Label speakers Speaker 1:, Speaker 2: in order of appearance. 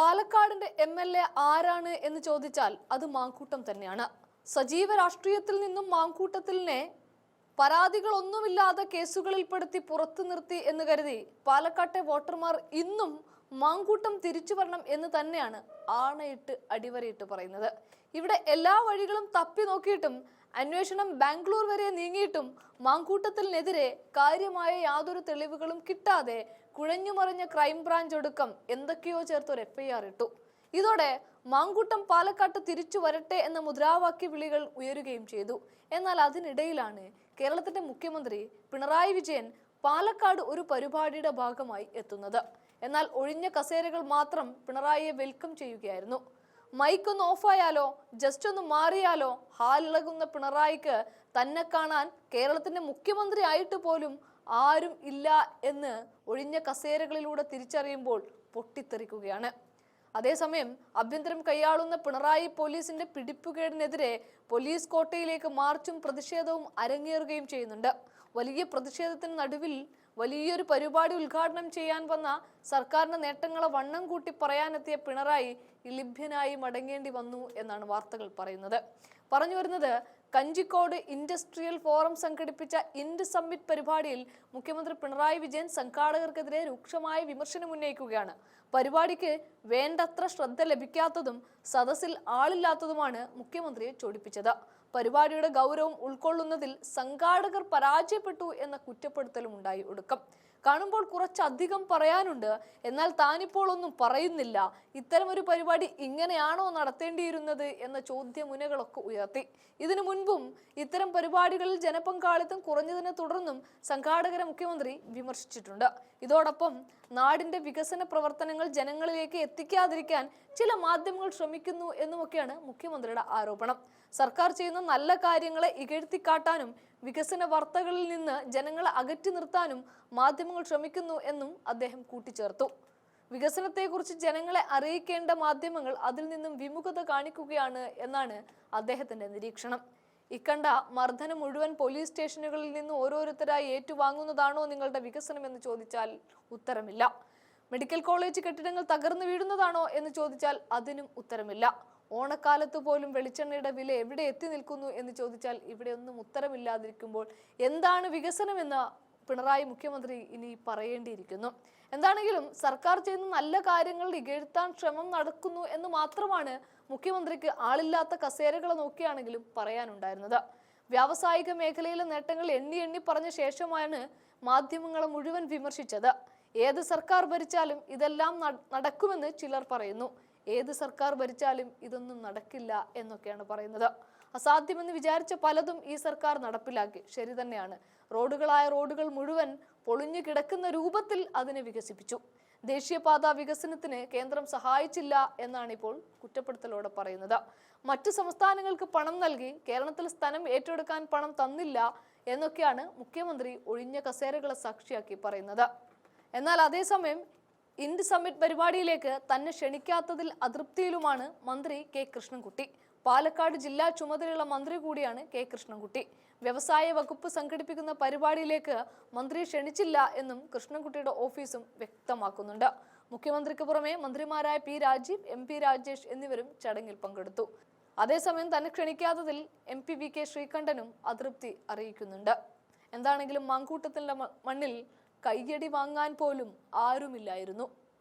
Speaker 1: പാലക്കാടിന്റെ M L A ആരാണ് എന്ന് ചോദിച്ചാൽ അത് മാങ്കൂട്ടം തന്നെയാണ്. സജീവ രാഷ്ട്രീയത്തിൽ നിന്നും മാങ്കൂട്ടത്തിലിനെ പരാതികളൊന്നുമില്ലാതെ കേസുകളിൽപ്പെടുത്തി പുറത്തു നിർത്തി എന്ന് കരുതി പാലക്കാട്ടെ വോട്ടർമാർ ഇന്നും മാങ്കൂട്ടം തിരിച്ചു വരണം എന്ന് തന്നെയാണ് ആണയിട്ട് അടിവരയിട്ട് പറയുന്നത്. ഇവിടെ എല്ലാ വഴികളും തപ്പി നോക്കിയിട്ടും അന്വേഷണം ബാംഗ്ലൂർ വരെ നീങ്ങിയിട്ടും മാങ്കൂട്ടത്തിനെതിരെ കാര്യമായ യാതൊരു തെളിവുകളും കിട്ടാതെ കുഴഞ്ഞുമറിഞ്ഞ ക്രൈംബ്രാഞ്ച് ഒടുക്കം എന്തൊക്കെയോ ചേർത്ത് ഒരു എഫ്ഐആർ ഇട്ടു. ഇതോടെ മാങ്കൂട്ടം പാലക്കാട്ട് തിരിച്ചു വരട്ടെ എന്ന മുദ്രാവാക്യ വിളികൾ ഉയരുകയും ചെയ്തു. എന്നാൽ അതിനിടയിലാണ് കേരളത്തിന്റെ മുഖ്യമന്ത്രി പിണറായി വിജയൻ പാലക്കാട് ഒരു പരിപാടിയുടെ ഭാഗമായി എത്തുന്നത്. എന്നാൽ ഒഴിഞ്ഞ കസേരകൾ മാത്രം പിണറായിയെ വെൽക്കം ചെയ്യുകയായിരുന്നു. മൈക്ക് ഒന്ന് ഓഫായാലോ ജസ്റ്റ് ഒന്ന് മാറിയാലോ? ഹാലിളകുന്ന പിണറായിക്ക് തന്നെ കാണാൻ കേരളത്തിന്റെ മുഖ്യമന്ത്രി ആയിട്ട് പോലും ആരും ഇല്ല എന്ന് ഒഴിഞ്ഞ കസേരകളിലൂടെ തിരിച്ചറിയുമ്പോൾ പൊട്ടിത്തെറിക്കുകയാണ്. അതേസമയം ആഭ്യന്തരം കൈയാളുന്ന പിണറായി പോലീസിന്റെ പിടിപ്പുകേടിനെതിരെ പോലീസ് കോട്ടയിലേക്ക് മാർച്ചും പ്രതിഷേധവും അരങ്ങേറുകയും ചെയ്യുന്നുണ്ട്. വലിയ പ്രതിഷേധത്തിന് നടുവിൽ വലിയൊരു പരിപാടി ഉദ്ഘാടനം ചെയ്യാൻ വന്ന സർക്കാരിന്റെ നേട്ടങ്ങളെ വണ്ണം കൂട്ടി പറയാനെത്തിയ പിണറായി ലിഭ്യനായി മടങ്ങേണ്ടി വന്നു എന്നാണ് വാർത്തകൾ പറയുന്നത്. പറഞ്ഞു വരുന്നത് കഞ്ചിക്കോട് ഇൻഡസ്ട്രിയൽ ഫോറം സംഘടിപ്പിച്ച ഇൻഡ് സമ്മിറ്റ് പരിപാടിയിൽ മുഖ്യമന്ത്രി പിണറായി വിജയൻ സംഘാടകർക്കെതിരെ രൂക്ഷമായ വിമർശനം ഉന്നയിക്കുകയാണ്. പരിപാടിക്ക് വേണ്ടത്ര ശ്രദ്ധ ലഭിക്കാത്തതും സദസ്സിൽ ആളില്ലാത്തതുമാണ് മുഖ്യമന്ത്രിയെ ചൊടിപ്പിച്ചത് പരിപാടിയുടെ ഗൗരവം ഉൾക്കൊള്ളുന്നതിൽ സംഘാടകർ പരാജയപ്പെട്ടു എന്ന കുറ്റപ്പെടുത്തലും ഉണ്ടായി ഒടുക്കം. കാണുമ്പോൾ കുറച്ചധികം പറയാനുണ്ട്. എന്നാൽ താനിപ്പോൾ ഒന്നും പറയുന്നില്ല. ഇത്തരമൊരു പരിപാടി ഇങ്ങനെയാണോ നടത്തേണ്ടിയിരുന്നത് എന്ന ചോദ്യമുനകളൊക്കെ ഉയർത്തി. ഇതിനു മുൻപും ഇത്തരം പരിപാടികളിൽ ജനപങ്കാളിത്തം കുറഞ്ഞതിനെ തുടർന്നും സംഘാടകരെ മുഖ്യമന്ത്രി വിമർശിച്ചിട്ടുണ്ട്. ഇതോടൊപ്പം നാടിന്റെ വികസന പ്രവർത്തനങ്ങൾ ജനങ്ങളിലേക്ക് എത്തിക്കാതിരിക്കാൻ ചില മാധ്യമങ്ങൾ ശ്രമിക്കുന്നു എന്നുമൊക്കെയാണ് മുഖ്യമന്ത്രിയുടെ ആരോപണം. സർക്കാർ ചെയ്യുന്ന നല്ല കാര്യങ്ങളെ ഇകഴ്ത്തിക്കാട്ടാനും വികസന വാർത്തകളിൽ നിന്ന് ജനങ്ങളെ അകറ്റി നിർത്താനും മാധ്യമങ്ങൾ ശ്രമിക്കുന്നു എന്നും അദ്ദേഹം കൂട്ടിച്ചേർത്തു. വികസനത്തെക്കുറിച്ച് ജനങ്ങളെ അറിയിക്കേണ്ട മാധ്യമങ്ങൾ അതിൽ നിന്നും വിമുഖത കാണിക്കുകയാണ് എന്നാണ് അദ്ദേഹത്തിന്റെ നിരീക്ഷണം. ഇക്കണ്ട മർദ്ദനം മുഴുവൻ പോലീസ് സ്റ്റേഷനുകളിൽ നിന്ന് ഓരോരുത്തരായി ഏറ്റുവാങ്ങുന്നതാണോ നിങ്ങളുടെ വികസനം എന്ന് ചോദിച്ചാൽ ഉത്തരമില്ല. മെഡിക്കൽ കോളേജ് കെട്ടിടങ്ങൾ തകർന്നു വീഴുന്നതാണോ എന്ന് ചോദിച്ചാൽ അതിനും ഉത്തരമില്ല. ഓണക്കാലത്ത് പോലും വെളിച്ചെണ്ണയുടെ വില എവിടെ എത്തി നിൽക്കുന്നു എന്ന് ചോദിച്ചാൽ ഇവിടെ ഒന്നും ഉത്തരമില്ലാതിരിക്കുമ്പോൾ എന്താണ് വികസനമെന്ന് പിണറായി മുഖ്യമന്ത്രി ഇനി പറയേണ്ടിയിരിക്കുന്നു. എന്താണെങ്കിലും സർക്കാർ ചെയ്യുന്ന നല്ല കാര്യങ്ങൾ ഇകഴ്ത്താൻ ശ്രമം നടക്കുന്നു എന്ന് മാത്രമാണ് മുഖ്യമന്ത്രിക്ക് ആളില്ലാത്ത കസേരകളെ നോക്കിയാണെങ്കിലും പറയാനുണ്ടായിരുന്നത്. വ്യാവസായിക മേഖലയിലെ നേട്ടങ്ങൾ എണ്ണി എണ്ണി പറഞ്ഞ ശേഷമാണ് മാധ്യമങ്ങളെ മുഴുവൻ വിമർശിച്ചത്. ഏത് സർക്കാർ ഭരിച്ചാലും ഇതെല്ലാം നടക്കുമെന്ന് ചിലർ പറയുന്നു. ഏത് സർക്കാർ ഭരിച്ചാലും ഇതൊന്നും നടക്കില്ല എന്നൊക്കെയാണ് പറയുന്നത്. അസാധ്യമെന്ന് വിചാരിച്ച പലതും ഈ സർക്കാർ നടപ്പിലാക്കി. ശരി തന്നെയാണ്. റോഡുകളായ റോഡുകൾ മുഴുവൻ പൊളിഞ്ഞു കിടക്കുന്ന രൂപത്തിൽ അതിനെ വികസിപ്പിച്ചു. ദേശീയപാത വികസനത്തിന് കേന്ദ്രം സഹായിച്ചില്ല എന്നാണ് ഇപ്പോൾ കുറ്റപ്പെടുത്തലോടെ പറയുന്നത്. മറ്റു സംസ്ഥാനങ്ങൾക്ക് പണം നൽകി കേരളത്തിൽ സ്ഥലം ഏറ്റെടുക്കാൻ പണം തന്നില്ല എന്നൊക്കെയാണ് മുഖ്യമന്ത്രി ഒഴിഞ്ഞ കസേരകളെ സാക്ഷിയാക്കി പറയുന്നത്. എന്നാൽ അതേസമയം ഇൻഡ് സമ്മിറ്റ് പരിപാടിയിലേക്ക് തന്നെ ക്ഷണിക്കാത്തതിൽ അതൃപ്തിയിലുമാണ് മന്ത്രി കെ കൃഷ്ണൻകുട്ടി. പാലക്കാട് ജില്ലാ ചുമതലയുള്ള മന്ത്രി കൂടിയാണ് കെ കൃഷ്ണൻകുട്ടി. വ്യവസായ വകുപ്പ് സംഘടിപ്പിക്കുന്ന പരിപാടിയിലേക്ക് മന്ത്രി ക്ഷണിച്ചില്ല എന്നും കൃഷ്ണൻകുട്ടിയുടെ ഓഫീസും വ്യക്തമാക്കുന്നുണ്ട്. മുഖ്യമന്ത്രിക്ക് പുറമെ മന്ത്രിമാരായ P Rajeev M P Rajesh എന്നിവരും ചടങ്ങിൽ പങ്കെടുത്തു. അതേസമയം തന്നെ ക്ഷണിക്കാത്തതിൽ എം പി വി കെ ശ്രീകണ്ഠനും അതൃപ്തി അറിയിക്കുന്നുണ്ട്. എന്താണെങ്കിലും മാങ്കൂട്ടത്തിന്റെ മണ്ണിൽ കയ്യടി വാങ്ങാൻ പോലും ആരുമില്ലായിരുന്നു.